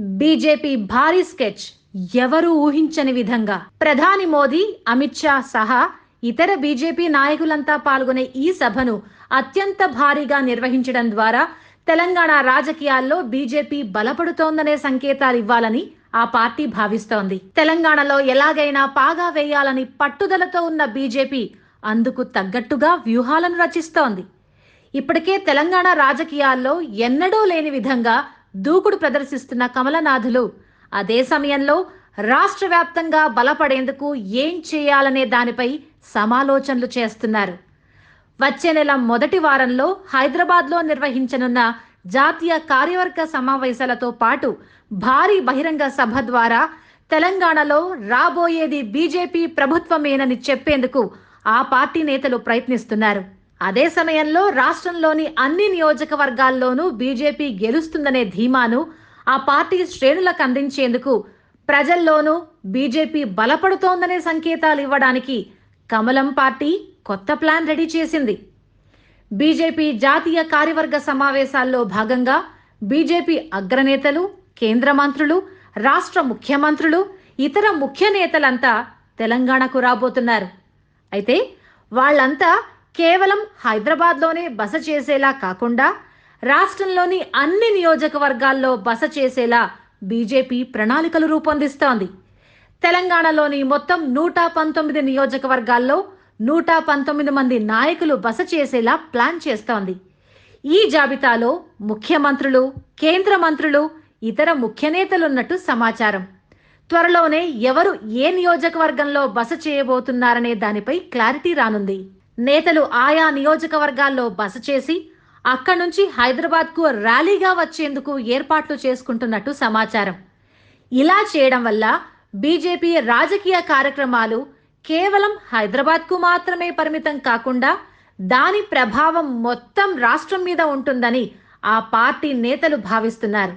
BJP భారీ sketch ఎవరూ ఊహించని విధంగా. ప్రధాని మోదీ అమిత్ షా సహా ఇతర బీజేపీ నాయకులంతా పాల్గొనే ఈ సభను అత్యంత భారీగా నిర్వహించడం ద్వారా తెలంగాణ రాజకీయాల్లో బీజేపీ బలపడుతోందనే సంకేతాలు ఇవ్వాలని ఆ పార్టీ భావిస్తోంది. తెలంగాణలో ఎలాగైనా పాగా వేయాలని పట్టుదలతో ఉన్న బీజేపీ అందుకు తగ్గట్టుగా వ్యూహాలను రచిస్తోంది. ఇప్పటికే తెలంగాణ రాజకీయాల్లో ఎన్నడూ లేని విధంగా దూకుడు ప్రదర్శిస్తున్న కమలనాథులు అదే సమయంలో రాష్ట్ర వ్యాప్తంగా బలపడేందుకు ఏం చేయాలనే దానిపై సమాలోచనలు చేస్తున్నారు. వచ్చే నెల మొదటి వారంలో హైదరాబాద్లో నిర్వహించనున్న జాతీయ కార్యవర్గ సమావేశాలతో పాటు భారీ బహిరంగ సభ ద్వారా తెలంగాణలో రాబోయేది బీజేపీ ప్రభుత్వమేనని చెప్పేందుకు ఆ పార్టీ నేతలు ప్రయత్నిస్తున్నారు. అదే సమయంలో రాష్ట్రంలోని అన్ని నియోజకవర్గాల్లోనూ బీజేపీ గెలుస్తుందనే ధీమాను ఆ పార్టీ శ్రేణులకు అందించేందుకు ప్రజల్లోనూ బీజేపీ బలపడుతోందనే సంకేతాలు ఇవ్వడానికి కమలం పార్టీ కొత్త ప్లాన్ రెడీ చేసింది. బీజేపీ జాతీయ కార్యవర్గ సమావేశాల్లో భాగంగా బీజేపీ అగ్రనేతలు కేంద్ర మంత్రులు రాష్ట్ర ముఖ్యమంత్రులు ఇతర ముఖ్య నేతలంతా తెలంగాణకు రాబోతున్నారు. అయితే వాళ్ళంతా కేవలం హైదరాబాద్లోనే బస చేసేలా కాకుండా రాష్ట్రంలోని అన్ని నియోజకవర్గాల్లో బస చేసేలా బీజేపీ ప్రణాళికలు రూపొందిస్తోంది. తెలంగాణలోని మొత్తం నూట పంతొమ్మిది నియోజకవర్గాల్లో నూట పంతొమ్మిది మంది నాయకులు బస చేసేలా ప్లాన్ చేస్తోంది. ఈ జాబితాలో ముఖ్యమంత్రులు కేంద్ర మంత్రులు ఇతర ముఖ్య నేతలున్నట్టు సమాచారం. త్వరలోనే ఎవరు ఏ నియోజకవర్గంలో బస చేయబోతున్నారనే దానిపై క్లారిటీ రానుంది. నేతలు ఆయా నియోజకవర్గాల్లో బస చేసి అక్కడి నుంచి హైదరాబాద్కు ర్యాలీగా వచ్చేందుకు ఏర్పాట్లు చేసుకుంటున్నట్టు సమాచారం. ఇలా చేయడం వల్ల బీజేపీ రాజకీయ కార్యక్రమాలు కేవలం హైదరాబాద్కు మాత్రమే పరిమితం కాకుండా దాని ప్రభావం మొత్తం రాష్ట్రం మీద ఉంటుందని ఆ పార్టీ నేతలు భావిస్తున్నారు.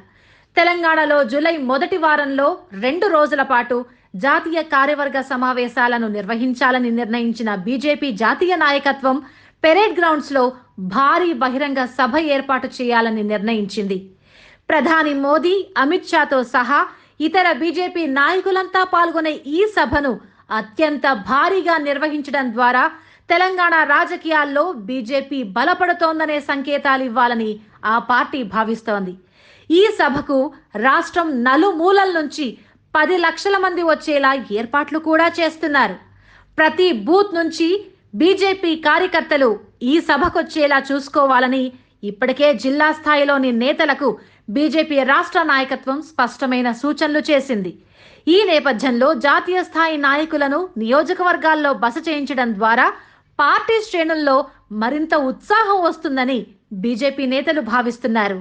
తెలంగాణలో జూలై మొదటి వారంలో రెండు రోజుల పాటు జాతీయ కార్యవర్గ సమావేశాలను నిర్వహించాలని నిర్ణయించిన బీజేపీ జాతీయ నాయకత్వం పెరేడ్ గ్రౌండ్స్లో భారీ బహిరంగ సభ ఏర్పాటు చేయాలని నిర్ణయించింది. ప్రధాని మోదీ అమిత్ షాతో సహా ఇతర బీజేపీ నాయకులంతా పాల్గొనే ఈ సభను అత్యంత భారీగా నిర్వహించడం ద్వారా తెలంగాణ రాజకీయాల్లో బీజేపీ బలపడుతోందనే సంకేతాలు ఇవ్వాలని ఆ పార్టీ భావిస్తోంది. ఈ సభకు రాష్ట్రం నలుమూలల నుంచి పది లక్షల మంది వచ్చేలా ఏర్పాట్లు కూడా చేస్తున్నారు. ప్రతి బూత్ నుంచి బీజేపీ కార్యకర్తలు ఈ సభకొచ్చేలా చూసుకోవాలని ఇప్పటికే జిల్లా స్థాయిలోని నేతలకు బీజేపీ రాష్ట్ర నాయకత్వం స్పష్టమైన సూచనలు చేసింది. ఈ నేపథ్యంలో జాతీయ స్థాయి నాయకులను నియోజకవర్గాల్లో బస చేయించడం ద్వారా పార్టీ శ్రేణుల్లో మరింత ఉత్సాహం వస్తుందని బీజేపీ నేతలు భావిస్తున్నారు.